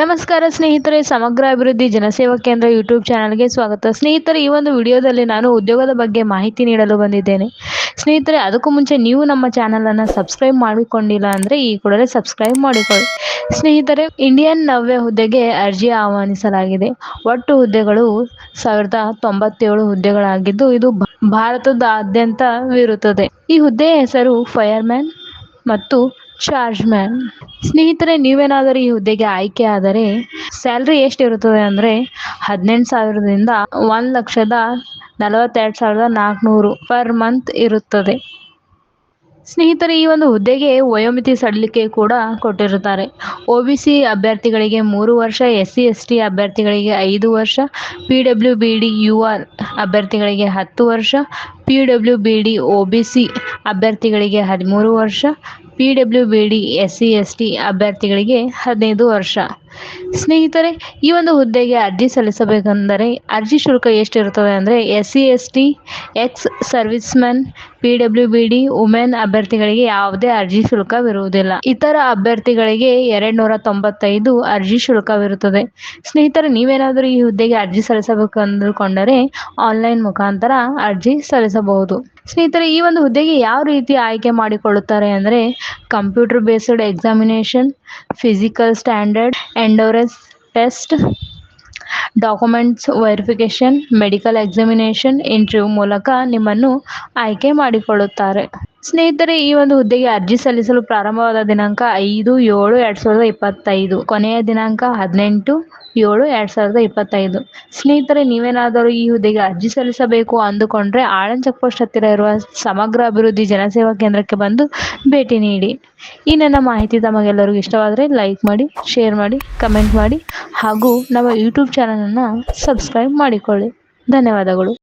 ನಮಸ್ಕಾರ ಸ್ನೇಹಿತರೆ, ಸಮಗ್ರ ಅಭಿವೃದ್ಧಿ ಜನಸೇವಾ ಕೇಂದ್ರ ಯೂಟ್ಯೂಬ್ ಚಾನಲ್ಗೆ ಸ್ವಾಗತ. ಸ್ನೇಹಿತರೆ, ಈ ಒಂದು ವಿಡಿಯೋದಲ್ಲಿ ನಾನು ಉದ್ಯೋಗದ ಬಗ್ಗೆ ಮಾಹಿತಿ ನೀಡಲು ಬಂದಿದ್ದೇನೆ. ಸ್ನೇಹಿತರೆ, ಅದಕ್ಕೂ ಮುಂಚೆ ನೀವು ನಮ್ಮ ಚಾನಲನ್ನು ಸಬ್ಸ್ಕ್ರೈಬ್ ಮಾಡಿಕೊಂಡಿಲ್ಲ ಅಂದರೆ ಈ ಕೂಡಲೇ ಸಬ್ಸ್ಕ್ರೈಬ್ ಮಾಡಿಕೊಳ್ಳಿ. ಸ್ನೇಹಿತರೆ ಇಂಡಿಯನ್ ನವ್ಯ ಹುದ್ದೆಗೆ ಅರ್ಜಿ ಆಹ್ವಾನಿಸಲಾಗಿದೆ. ಒಟ್ಟು ಹುದ್ದೆಗಳು ಸಾವಿರದ ತೊಂಬತ್ತೇಳು ಹುದ್ದೆಗಳಾಗಿದ್ದು, ಇದು ಭಾರತದಾದ್ಯಂತ ವಿರುತ್ತದೆ. ಈ ಹುದ್ದೆಯ ಹೆಸರು ಫೈರ್ಮ್ಯಾನ್ ಮತ್ತು ಚಾರ್ಜ್ ಮ್ಯಾನ್ ಸ್ನೇಹಿತರೆ, ನೀವೇನಾದರೂ ಈ ಹುದ್ದೆಗೆ ಆಯ್ಕೆ ಆದರೆ ಸ್ಯಾಲ್ರಿ ಎಷ್ಟಿರುತ್ತದೆ ಅಂದರೆ, ಹದಿನೆಂಟು ಸಾವಿರದಿಂದ ಒಂದು ಲಕ್ಷದ ನಲವತ್ತೆರಡು ಸಾವಿರದ ನಾಲ್ಕುನೂರು ಪರ್ ಮಂತ್ ಇರುತ್ತದೆ. ಸ್ನೇಹಿತರೆ, ಈ ಒಂದು ಹುದ್ದೆಗೆ ವಯೋಮಿತಿ ಸಡಿಲಿಕೆ ಕೂಡ ಕೊಟ್ಟಿರುತ್ತಾರೆ. ಒ ಬಿ ಸಿ ಅಭ್ಯರ್ಥಿಗಳಿಗೆ ಮೂರು ವರ್ಷ ಎಸ್ ಸಿ ಎಸ್ ಟಿ ಅಭ್ಯರ್ಥಿಗಳಿಗೆ ಐದು ವರ್ಷ P W B D U R ಅಭ್ಯರ್ಥಿಗಳಿಗೆ ಹತ್ತು ವರ್ಷ P W B D O B C ಅಭ್ಯರ್ಥಿಗಳಿಗೆ ಹದಿಮೂರು ವರ್ಷ P W B D S C S T ಅಭ್ಯರ್ಥಿಗಳಿಗೆ ಹದಿನೈದು ವರ್ಷ. ಸ್ನೇಹಿತರೆ, ಈ ಒಂದು ಹುದ್ದೆಗೆ ಅರ್ಜಿ ಸಲ್ಲಿಸಬೇಕೆಂದರೆ ಅರ್ಜಿ ಶುಲ್ಕ ಎಷ್ಟಿರುತ್ತದೆ ಅಂದರೆ S C S T ex servicemen P W B D women ಅಭ್ಯರ್ಥಿಗಳಿಗೆ ಯಾವುದೇ ಅರ್ಜಿ ಶುಲ್ಕವಿರುವುದಿಲ್ಲ. ಇತರ ಅಭ್ಯರ್ಥಿಗಳಿಗೆ ಎರಡು ನೂರ ತೊಂಬತ್ತೈದು ಅರ್ಜಿ ಶುಲ್ಕವಿರುತ್ತದೆ. ಸ್ನೇಹಿತರೆ, ನೀವೇನಾದರೂ ಈ ಹುದ್ದೆಗೆ ಅರ್ಜಿ ಸಲ್ಲಿಸಬೇಕು ಅಂದುಕೊಂಡರೆ ಆನ್ಲೈನ್ ಮುಖಾಂತರ ಅರ್ಜಿ ಸಲ್ಲಿಸಬಹುದು. ಸ್ನೇಹಿತರೆ, ಈ ಒಂದು ಹುದ್ದೆಗೆ ಯಾವ ರೀತಿ ಆಯ್ಕೆ ಮಾಡಿಕೊಳ್ಳುತ್ತಾರೆ ಅಂದರೆ computer based examination, physical standard, endurance test, documents verification, medical examination, interview ಮೂಲಕ ನಿಮ್ಮನ್ನು ಆಯ್ಕೆ ಮಾಡಿಕೊಳ್ಳುತ್ತಾರೆ. ಸ್ನೇಹಿತರೆ, ಈ ಒಂದು ಹುದ್ದೆಗೆ ಅರ್ಜಿ ಸಲ್ಲಿಸಲು ಪ್ರಾರಂಭವಾದ ದಿನಾಂಕ ಐದು ಏಳು ಎರಡು ಸಾವಿರದ ಇಪ್ಪತ್ತೈದು. ಕೊನೆಯ ದಿನಾಂಕ ಹದಿನೆಂಟು ಏಳು ಎರಡ್ ಸಾವಿರದ ಇಪ್ಪತ್ತೈದು. ಸ್ನೇಹಿತರೆ, ನೀವೇನಾದರೂ ಈ ಹುದ್ದೆಗೆ ಅರ್ಜಿ ಸಲ್ಲಿಸಬೇಕು ಅಂದುಕೊಂಡ್ರೆ ಆಳನ್ ಚೆಕ್ ಪೋಸ್ಟ್ ಹತ್ತಿರ ಇರುವ ಸಮಗ್ರ ಅಭಿವೃದ್ಧಿ ಜನಸೇವಾ ಕೇಂದ್ರಕ್ಕೆ ಬಂದು ಭೇಟಿ ನೀಡಿ. ಈ ನನ್ನ ಮಾಹಿತಿ ತಮಗೆಲ್ಲರಿಗೂ ಇಷ್ಟವಾದರೆ ಲೈಕ್ ಮಾಡಿ, ಶೇರ್ ಮಾಡಿ, ಕಮೆಂಟ್ ಮಾಡಿ ಹಾಗೂ ನಮ್ಮ ಯೂಟ್ಯೂಬ್ ಚಾನಲನ್ನು ಸಬ್ಸ್ಕ್ರೈಬ್ ಮಾಡಿಕೊಳ್ಳಿ. ಧನ್ಯವಾದಗಳು.